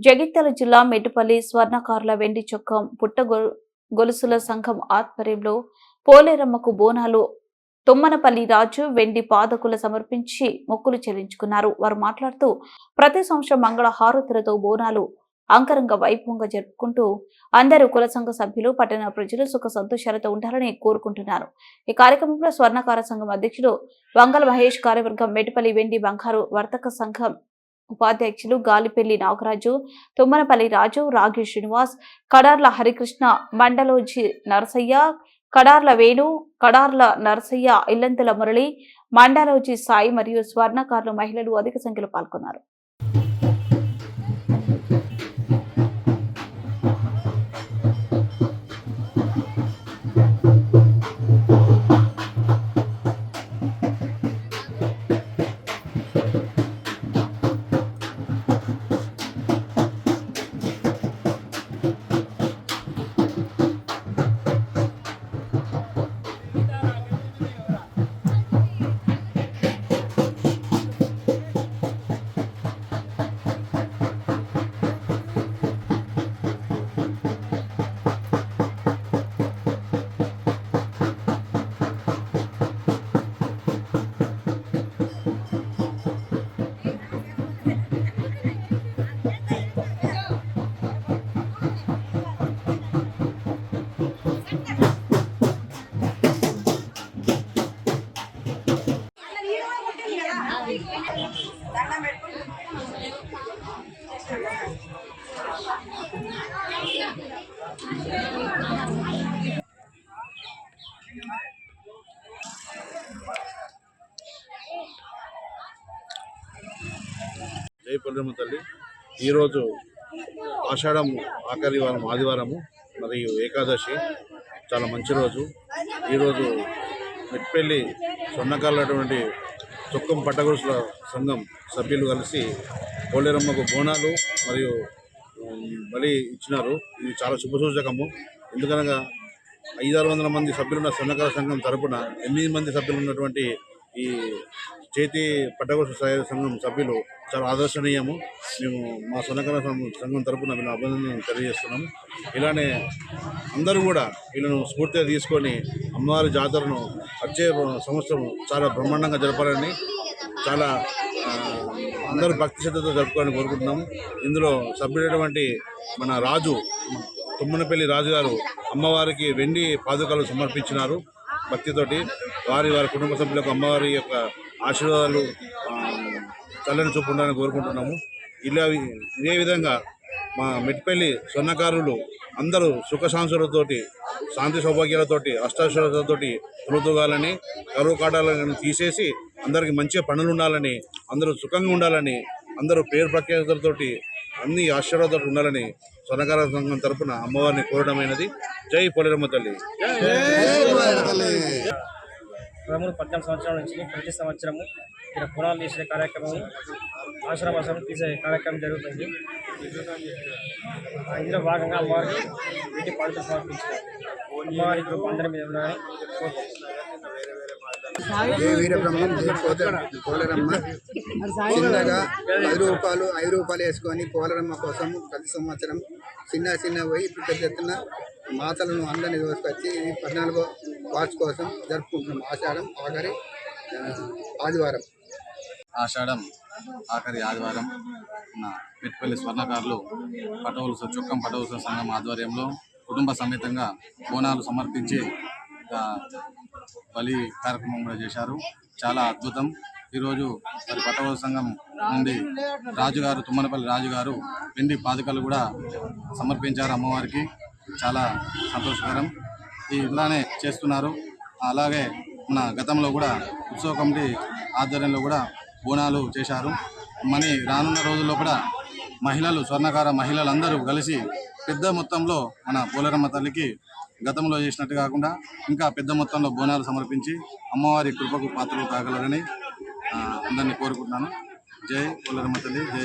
జగిత్యాల జిల్లా మెట్టుపల్లి స్వర్ణకారుల వెండి చొక్కం పుట్ట గొ- గొలుసుల సంఘం ఆధ్వర్యంలో పోలేరమ్మకు బోనాలు. తుమ్మనపల్లి రాజు వెండి పాదకులు సమర్పించి మొక్కులు చెల్లించుకున్నారు. వారు మాట్లాడుతూ ప్రతి సంవత్సరం మంగళ హారతులతో బోనాలు అంకరంగ వైభవంగా జరుపుకుంటూ అందరూ కుల సంఘ సభ్యులు పట్టణ ప్రజలు సుఖ సంతోషాలతో ఉండాలని కోరుకుంటున్నారు. ఈ కార్యక్రమంలో స్వర్ణకార సంఘం అధ్యక్షుడు వంగల మహేష్ కార్యవర్గం మెటిపల్లి వెండి బంగారు వర్తక సంఘం ఉపాధ్యక్షులు గాలిపెల్లి నాగరాజు తుమ్మనపల్లి రాజు రాగి శ్రీనివాస్ కడార్ల హరికృష్ణ మండలోజి నరసయ్య కడార్ల వేణు కడార్ల నరసయ్య ఇల్లంతుల మురళి మండలోజి సాయి మరియు స్వర్ణకారులు మహిళలు అధిక సంఖ్యలో పాల్గొన్నారు. జై పొల్లమ్మ తల్లి ఈరోజు ఆషాఢం ఆఖరి వారం ఆదివారము మరియు ఏకాదశి చాలా మంచి రోజు. ఈరోజు మెట్పల్లి సొన్నకాలటువంటి తుక్కం పట్టగొలుసుల సంఘం సభ్యులు కలిసి పోలేరమ్మకు బోనాలు మరియు బలి ఇచ్చినారు. ఇది చాలా శుభసూచకము ఎందుకనగా ఐదారు వందల మంది సభ్యులున్న సన్నకార సంఘం తరపున ఎనిమిది మంది సభ్యులు ఉన్నటువంటి ఈ చేతి పట్టగొలుసు సహాయ సంఘం సభ్యులు చాలా ఆదర్శనీయము. మేము మా సన్నకార సంఘం- సంఘం తరపున వీళ్ళ అభినందనలు తెలియజేస్తున్నాము. ఇలానే అందరూ కూడా వీళ్ళను స్ఫూర్తిగా తీసుకొని అమ్మవారి జాతరను వచ్చే సంవత్సరం చాలా బ్రహ్మాండంగా జరపాలని చాలా అందరూ భక్తి శ్రద్ధతో జరుపుకోవాలని కోరుకుంటున్నాము. ఇందులో సభ్యుడైనటువంటి మన రాజు తుమ్మనపల్లి రాజు గారు అమ్మవారికి వెండి పాదుకలు సమర్పించినారు భక్తితోటి. వారి వారి కుటుంబ సభ్యులకు అమ్మవారి యొక్క ఆశీర్వాదాలు చల్లని చూపు ఉండాలని కోరుకుంటున్నాము. ఇలా ఇదే విధంగా మా మిట్పల్లి స్వర్ణకారులు అందరూ సుఖ శాంతులతోటి శాంతి సౌభాగ్యాలతోటి అష్టాశ్వరాలతోటి తొలుతూగాలని కరువు కాటాలను తీసేసి అందరికి మంచిగా పనులు ఉండాలని అందరూ సుఖంగా ఉండాలని అందరూ పేరు ప్రఖ్యాతులతోటి అన్ని ఆశీర్వాదాలు ఉండాలని స్వర్ణకార సంఘం తరపున అమ్మవారిని కోరడమైనది జై పొలిరమ్మ తల్లి. పదమూడు పద్నాలుగు సంవత్సరాల నుంచి ప్రతి సంవత్సరము ఇక్కడ పొలాలు తీసే కార్యక్రమం ఆశ్రమాశ్రమం తీసే కార్యక్రమం జరుగుతుంది. ఇందులో భాగంగా అమ్మవారికి వీటి పంటలు సమర్పించారు. అమ్మవారి కృప అందరి మీద వీరబ్రహ్మం పోలరమ్మ చిన్నగా పది రూపాయలు ఐదు రూపాయలు వేసుకొని పోలరమ్మ కోసం ప్రతి సంవత్సరం చిన్న చిన్న పోయి ఇప్పుడు పెద్ద ఎత్తున మాతలను అందరినీ తీసుకొచ్చి ఈ పద్నాలుగో వాచ్ కోసం జరుపుకుంటున్నాం. ఆషాఢం ఆఖరి ఆదివారం. ఆషాఢం ఆఖరి ఆదివారం. మన పెట్టుపల్లి స్వర్ణకారులు పటవులు చొక్కం పటవుల సంఘం ఆధ్వర్యంలో కుటుంబ సమేతంగా బోనాలు సమర్పించి బలి కార్యక్రమం కూడా చేశారు. చాలా అద్భుతం. ఈరోజు మరి పటవుల సంఘం నుండి రాజుగారు తుమ్మనపల్లి రాజుగారు వెండి పాదుకలు కూడా సమర్పించారు అమ్మవారికి. చాలా సంతోషకరం. ఈ ఇలానే చేస్తున్నారు. అలాగే మన గతంలో కూడా ఉత్సవ కమిటీ ఆధ్వర్యంలో కూడా బోనాలు చేశారు. మరి రానున్న రోజుల్లో కూడా మహిళలు స్వర్ణకార మహిళలందరూ కలిసి పెద్ద మొత్తంలో మన పోలేరమ్మ తల్లికి గతంలో చేసినట్టు కాకుండా ఇంకా పెద్ద మొత్తంలో బోనాలు సమర్పించి అమ్మవారి కృపకు పాత్రలు కాగలరని ఆ, అందరినీ కోరుకుంటున్నాను. జై పోలేరమ్మ తల్లి జై